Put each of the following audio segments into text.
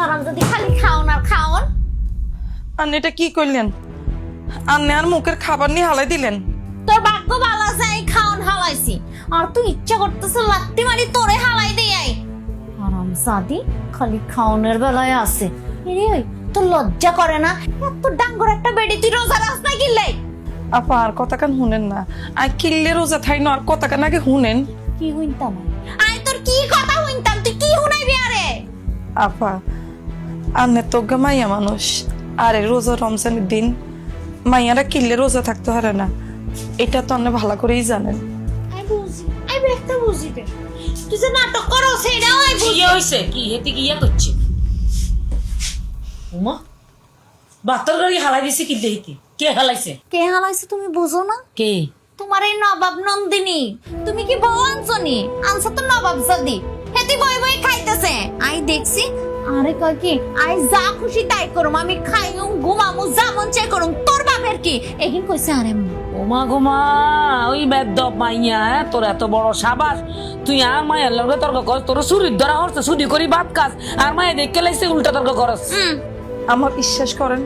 হারাম যদি খালি খাওন আর খাওন আপনি এটা কি করলেন? আপনি আর মুখের খাবার নিয়ে হালাই দিলেন। তোর ভাগ্য ভালো আছে এই খাওন হালাইছি। আর তুই ইচ্ছা করতেছে লাত্তি মারি তোরে হালাই দেই আই। হারাম সাদি খালি খাওনের বেলায় আছে। এরে ওই তোর লজ্জা করে না? এত ডাঙ্গর একটা বেডি তুই রোজা রাস না কিনলে আপা আর কথা কান শুনেন না। আর কিল্লে রোজা থাই না আর কথা কান আগে শুনেন। কি হইতাম আই তোর কি কথা হইতাম তুই কি হুনাইবি আরে? আপা আন্নে মাইয়া মানুষ। আরে রোজা রমজানের দিন মাইয়ারা কিল্লে রোজা থাকতে পারে না। এটা তো আপনি ভালো করেই জানেন। আই বুঝি আই একটা বুঝি তুই যে নাটক করো সেটাও আই বুঝি। কি কি হেতে কি ইয়া করছে? উমা বাতর গাড়ি হালাই দিছে কি দেইতে কে হালাইছে? কে হালাইছে তুমি বুঝো না? কে? তোমার এই নবাব নন্দিনী। তুমি কি বউ আনছনি? আনছো তো নবাব জাদি হেতি বই বই খাইতেছে। আই দেখছি আরে কয় কি? আই যা খুশি তাই করুম আমি খাইউম ঘুমামু যা মন চাই করুম। তোর বাপের কি? এগিন কইছে আরে ওমা গোমা ওই বেদব মাইয়া হ্যাঁ? তোর এত বড় সাবাস। তুই আর মায়ের লগে তর্ক কর তোর চুরির ধরা হচ্ছে চুরি করি ভাত খাস আর মায়ে দেখে লাইছে উল্টা তর্ক করস। আমার বিশ্বাস করেন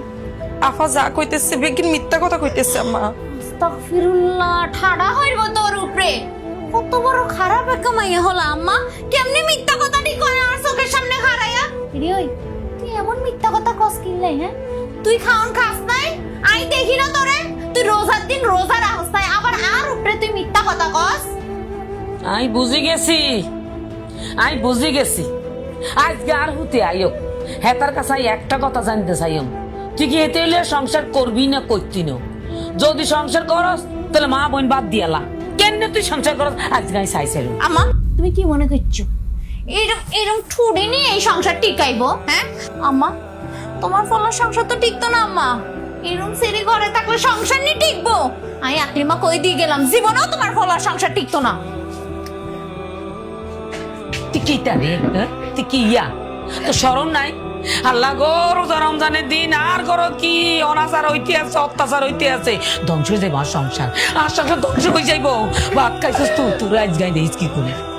আফা যা কইতেছে বেগিন মিথ্যা কথা কইতেছে আম্মা। আস্তাগফিরুল্লাহ ঠাড়া হইব তোর উপরে। কত বড় খারাপ একটা মাইয়া হলো আম্মা। কেমনে মিথ্যা কথাটি কয়? খাড়াইয়া ওই তুই এমন মিথ্যা কথা কস কিনলে হ্যাঁ? তুই খাওন খাস নাই? আই দেখি না তোরে। তুই রোজার দিন রোজা রাখস নাই আবার আর উপরে তুই মিথ্যা কথা কস? আই বুঝি গেছি। আই বুঝি গেছি। আজকে আর হতে আইও। হেতার কাছে একটা কথা জানতে চাইম তুই কি হেতে হইলে সংসার করবি না করতি না? যদি সংসার করস তাহলে মা বোন বাদ দিয়ালা। কেন তুই সংসার করস? আজকে আমি চাইছিল আমা তুমি কি মনে করছ? এরকম ঠুড়ি নিয়ে এই সংসার টিকাইবো হ্যাঁ? আম্মা, তোমার সংসার তো টিকতো না, আম্মা। এরকম সেরি ঘরে থাকলে সংসার নিয়ে টিকবো। আমি আকলিমা কই দিয়ে গেলাম? জীবনেও তোমার সংসার টিকতো না। কি রে ইয়া? তো সরম নাই? আল্লাহ গো, রোজা রমজানের দিন আর করো কি অনাচার হইতে আছে অত্যাচার হইতে আছে ধ্বংস হয়ে যাইব সংসার। আর সংসার ধ্বংস হয়ে যাইব। ভাত খাইছিস তুই আজ গাই দিস কি করে?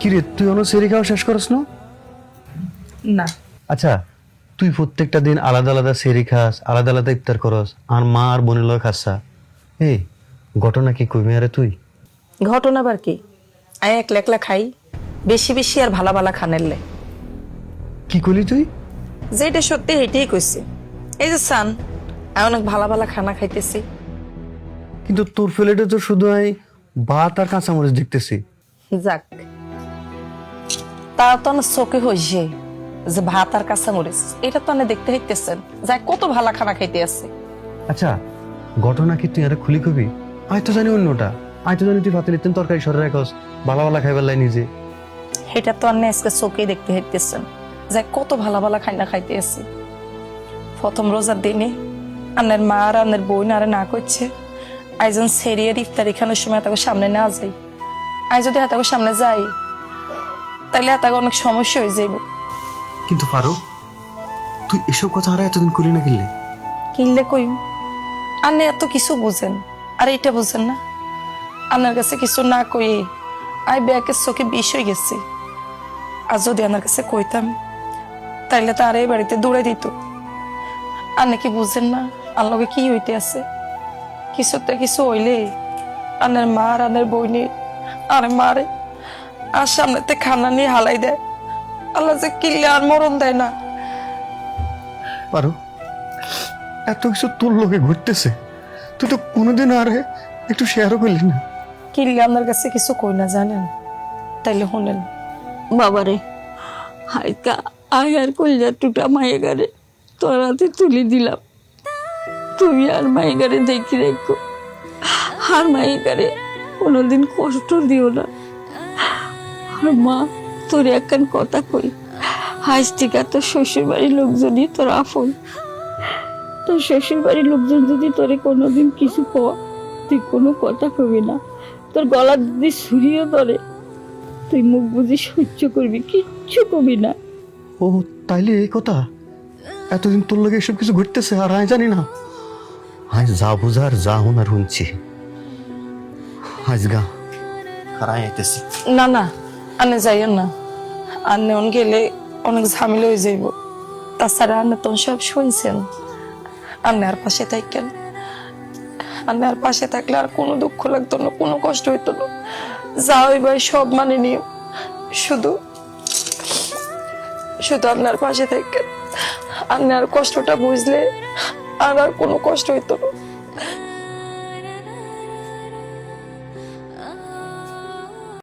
কিরে তুই অন্য সেরি খাওয়া শেষ করস না? না। আচ্ছা তুই প্রত্যেকটা দিন আলাদা আলাদা সেরি খাস আলাদা আলাদা ইফতার করস আর মা আর বোনের লয় খাসা এই ঘটনা কি কইবি আরে তুই? ঘটনা আবার কি? আই একলা একলা খাই বেশি বেশি আর ভালা ভালা খানেরলে কি করলি তুই? যেটা সত্যি হেঁটেই কইছি। এই যে সান আমি অনেক ভালা ভালা খানা খাইতেছি। কিন্তু তোর ফ্লেটে তো শুধু আই ভাত আর কাঁচামরিচ দেখতেছি। যাক তা তো না চোখে হইছে যে ভাত আর কাঁচা মরিচ এটা তো না দেখতে হইতেছেন যাই কত ভালা খানা খাইতে আছে আচ্ছা ঘটনা কি তুই আরে খুলি কবি? আয় তো জানি অন্যটা। আয় তো জানি তুই ভাতে নিতেন তরকারি সরে রাখস ভালো ভালো খাইবার লাই নিজে। এটা তো আপনি আজকে চোখেই দেখতে হইতেছেন যাই কত ভালা ভালা খাইনা খাইতে আছে প্রথম রোজার দিনে আপনার মা আর আপনার বোন আর না করছে আইজন সেরিয়ার ইফতারি খানোর সময় তাকে সামনে না যাই। আই যদি হাতাকে সামনে যাই তাহলে হাতাকে অনেক সমস্যা হয়ে যাইব। কিন্তু পারো তুই এসব কথা আর এতদিন করি না কিনলে? কিনলে কইম। আপনি এত কিছু বুঝেন আর এটা বুঝেন না। আপনার কাছে কিছু না কই আই ব্যাকের চোখে বিষ হয়ে গেছে। আর যদি আমার কাছে কইতাম তাইলে তো আর এই বাড়িতে দৌড়ে দিত। আর নাকি বুঝেন না আর লগে কি হইতে আছে? কিছুতে কিছু হইলে আনের মা আর আনের বইনে আরে মারে। আর সামনেতে খানা নিয়ে হালাই দেয়। আল্লাহ যে কিনলে আর মরণ দেয় না। পারো এত কিছু তোর লোকে ঘুরতেছে। তুই তো কোনোদিন আর একটু শেয়ারও করলি না। কিনলে আপনার কাছে কিছু কই না জানেন? তাইলে শুনেন। বাবারে হাইকা আয় আর কইলা টুটা মায়েগারে তোর হাতে তুলে দিলাম। তুমি আর মায়েগারে দেখি রেখো আর মায়েগারে কোনোদিন কষ্ট দিও না। আর মা তোর একখান কথা কই? হাইস টিকা তোর শ্বশুর বাড়ির লোকজনই তোর আফন তোর শ্বশুর বাড়ির লোকজন যদি তোরে কোনোদিন কিছু কয় তুই কোনো কথা কবি না। তোর গলা যদি ছুরিও ধরে তুই মুখ বুঝি সহ্য করবি কিচ্ছু কবি না। ও তাইলে এই কথা? এতদিন তোর লাগে এসব কিছু ঘটতেছে আর আমি জানি না। আজ যা বুঝার যা হোনার শুনছি। আজ গা খারাই আইতেছি। না না আনে যাইয়েন না। আনে অন গেলে অনেক ঝামেলা হয়ে যাইব। তাছাড়া আনে তো সব শুনছেন। আন্নে আর পাশে থাকেন আন্নে আর পাশে থাকলে আর কোনো দুঃখ লাগতো না, কোনো কষ্ট হইতো না। যা হইবাই সব মানে নিও শুধু শুধু আপনার পাশে থাকেন আন্নে আর কষ্টটা বুঝলে আর আর কোনো কষ্ট হইতো না।